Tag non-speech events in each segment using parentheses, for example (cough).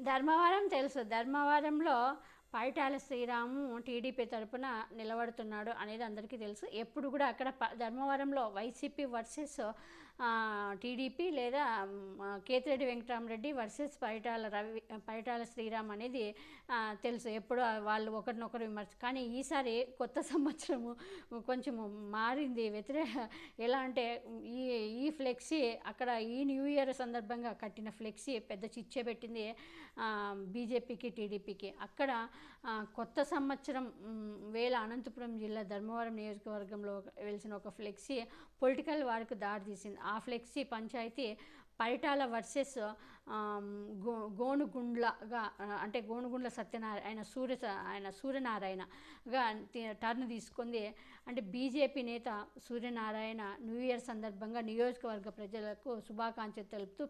ధర్మవరం తెలుసు. ధర్మవరంలో పైటాల శ్రీరాము టీడీపీ తరపున నిలబడుతున్నాడు అనేది అందరికీ తెలుసు. ఎప్పుడు కూడా అక్కడ ప- ధర్మవరంలో వైసీపీ వర్సెస్ టీడీపీ లేదా కేతిరెడ్డి వెంకటరామరెడ్డి వర్సెస్ పైటాల రవి పైటాల శ్రీరామ్ అనేది తెలుసు. ఎప్పుడు వాళ్ళు ఒకరినొకరు విమర్శ కానీ ఈసారి కొత్త (laughs) సంవత్సరము కొంచెం మారింది. వ్యతిరేక ఎలా అంటే ఈ ఈ ఫ్లెక్సీ అక్కడ ఈ న్యూ ఇయర్ సందర్భంగా కట్టిన ఫ్లెక్సీ పెద్ద చిచ్చే పెట్టింది బీజేపీకి టీడీపీకి. అక్కడ కొత్త సంవత్సరం వేల అనంతపురం జిల్లా ధర్మవరం నియోజకవర్గంలో వెలిసిన ఒక ఫ్లెక్సీ పొలిటికల్ వారికి దారితీసింది ఆ ఫ్లెక్సీ పంచాయతీ పరిటాల వర్సెస్ గో గోనుగుండ్లగా అంటే గోనుగుండ్ల సత్యనారాయణ సూర్య ఆయన సూర్యనారాయణగా టర్న్ తీసుకుంది. అంటే బీజేపీ నేత సూర్యనారాయణ న్యూ ఇయర్ సందర్భంగా నియోజకవర్గ ప్రజలకు శుభాకాంక్షలు తెలుపుతూ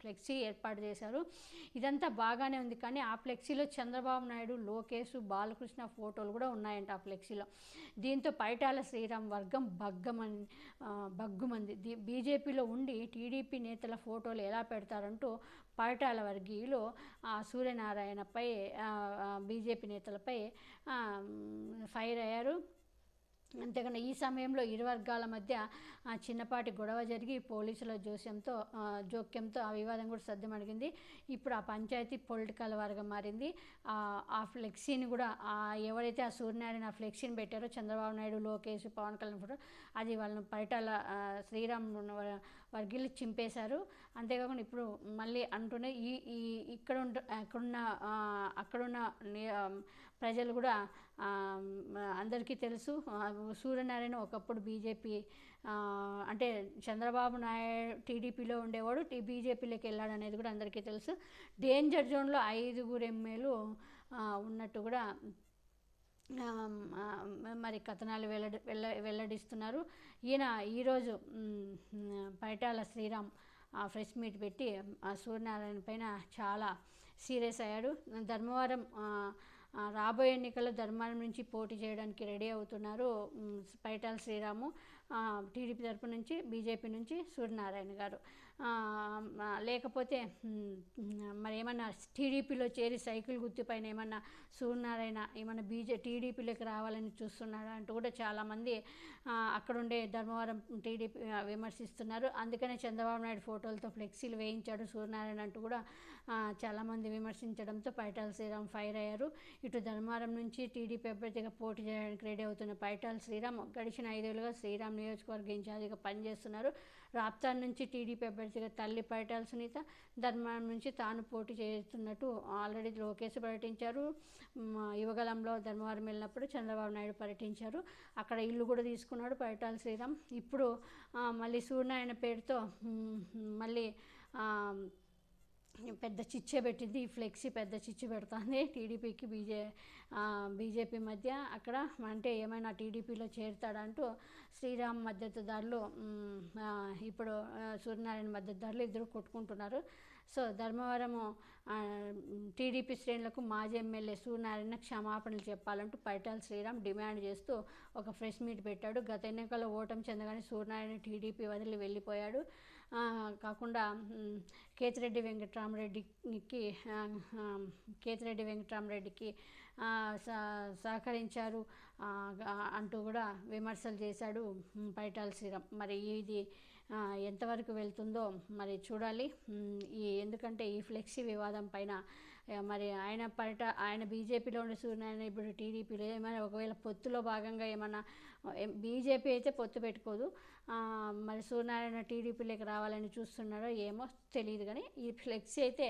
ఫ్లెక్సీ ఏర్పాటు చేశారు. ఇదంతా బాగానే ఉంది కానీ ఆ ఫ్లెక్సీలో చంద్రబాబు నాయుడు లోకేష్ బాలకృష్ణ ఫోటోలు కూడా ఉన్నాయంట ఆ ఫ్లెక్సీలో. దీంతో పైటాల శ్రీరామ్ వర్గం భగ్గమని భగ్గుమంది. బగ్గుమంది దీ బీజేపీలో ఉండి టీడీపీ నేతల ఫోటోలు ఎలా పెడతారంటూ పైటాల వర్గీయులు సూర్యనారాయణపై బీజేపీ నేతలపై ఫైర్ అయ్యారు. అంతేకాకుండా ఈ సమయంలో ఇరు వర్గాల మధ్య చిన్నపాటి గొడవ జరిగి పోలీసుల జోస్యంతో జోక్యంతో ఆ వివాదం కూడా సద్దుమణిగింది. ఇప్పుడు ఆ పంచాయతీ పొలిటికల్ వారుగా మారింది. ఆ, ఫ్లెక్సీని కూడా ఎవరైతే ఆ సూర్యనారాయణ ఆ ఫ్లెక్సీని పెట్టారో చంద్రబాబు నాయుడు లోకేష్ పవన్ కళ్యాణ్ ఫోటో అది వాళ్ళని పరిటాల శ్రీరామ్ వర్గీలు చింపేశారు. అంతేకాకుండా ఇప్పుడు మళ్ళీ అంటూనే ఈ ఈ ఇక్కడ అక్కడున్న అక్కడున్న ప్రజలు కూడా అందరికీ తెలుసు. సూర్యనారాయణ ఒకప్పుడు బీజేపీ అంటే చంద్రబాబు నాయుడు టీడీపీలో ఉండేవాడు. టీ బీజేపీలోకి వెళ్ళాడు అనేది కూడా అందరికీ తెలుసు. డేంజర్ జోన్లో ఐదుగురు ఎమ్మెల్యేలు ఉన్నట్టు కూడా మరి కథనాలు వెల్లడి వెల్ల వెల్లడిస్తున్నారు. ఈయన ఈరోజు పైటాల శ్రీరామ్ ఆ, మీట్ పెట్టి ఆ సూర్యనారాయణ పైన చాలా సీరియస్ అయ్యాడు. ధర్మవరం రాబోయే ఎన్నికల్లో ధర్మారం నుంచి పోటీ చేయడానికి రెడీ అవుతున్నారు పైటాల శ్రీరాము. టీడీపీ తరపు నుంచి బీజేపీ నుంచి సూర్యనారాయణ గారు. లేకపోతే మరి ఏమన్నా టీడీపీలో చేరి సైకిల్ గుర్తుపైన ఏమన్నా సూర్యనారాయణ ఏమన్నా బీజే టీడీపీలోకి రావాలని చూస్తున్నాడు అంటూ కూడా చాలామంది అక్కడుండే ధర్మవరం టీడీపీ విమర్శిస్తున్నారు. అందుకనే చంద్రబాబు నాయుడు ఫోటోలతో ఫ్లెక్సీలు వేయించాడు సూర్యనారాయణ అంటూ కూడా చాలామంది విమర్శించడంతో పైటాల శ్రీరామ్ ఫైర్ అయ్యారు. ఇటు ధర్మవరం నుంచి టీడీపీ అభ్యర్థిగా పోటీ చేయడానికి రెడీ అవుతున్న పైటాల శ్రీరామ్ గడిచిన ఐదేళ్ళుగా శ్రీరామ్ నియోజకవర్గ ఇన్ఛార్జిగా పనిచేస్తున్నారు. రాప్తాన్ నుంచి టీడీపీ అభ్యర్థిగా తల్లి పరిటాల సునీత ధర్మారం నుంచి తాను పోటీ చేస్తున్నట్టు ఆల్రెడీ లోకేష్ పర్యటించారు యువగలంలో ధర్మవరం వెళ్ళినప్పుడు చంద్రబాబు నాయుడు పర్యటించారు. అక్కడ ఇల్లు కూడా తీసుకున్నాడు పరిటాల శ్రీరామ్. ఇప్పుడు మళ్ళీ సూర్యనారాయణ పేరుతో మళ్ళీ పెద్ద చిచ్చే పెట్టింది ఈ ఫ్లెక్సీ పెద్ద చిచ్చు పెడుతుంది (laughs) టీడీపీకి బీజే బీజేపీ మధ్య. అక్కడ అంటే ఏమైనా టీడీపీలో చేరుతాడంటూ శ్రీరామ్ మద్దతుదారులు ఇప్పుడు సూర్యనారాయణ మద్దతుదారులు ఇద్దరు కొట్టుకుంటున్నారు. సో ధర్మవరము టీడీపీ శ్రేణులకు మాజీ ఎమ్మెల్యే సూర్యనారాయణ క్షమాపణలు చెప్పాలంటూ పైటాల శ్రీరామ్ డిమాండ్ చేస్తూ ఒక ఫ్రెష్ మీట్ పెట్టాడు. గత ఎన్నికల్లో ఓటమి చెందగానే సూర్యనారాయణ టీడీపీ వదిలి వెళ్ళిపోయాడు. కాకుండా కేతిరెడ్డి వెంకటరామరెడ్డికి కేతిరెడ్డి వెంకటరామరెడ్డికి సహ- సహకరించారు అంటూ కూడా విమర్శలు చేశాడు పైటాల శ్రీరామ్. మరి ఇది ఎంతవరకు వెళ్తుందో మరి చూడాలి. ఈ ఎందుకంటే ఈ ఫ్లెక్సీ వివాదం పైన మరి ఆయన పైట ఆయన బీజేపీలో ఉండే సూర్యనారాయణ ఇప్పుడు టీడీపీలో ఏమైనా ఒకవేళ పొత్తులో భాగంగా ఏమన్నా బీజేపీ అయితే పొత్తు పెట్టుకోదు. మరి సూర్యనారాయణ టీడీపీలోకి రావాలని చూస్తున్నాడో ఏమో తెలియదు కానీ ఈ ఫ్లెక్సీ అయితే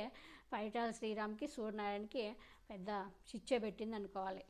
పైటాల శ్రీరామ్కి సూర్యనారాయణకి పెద్ద చిచ్చే పెట్టింది అనుకోవాలి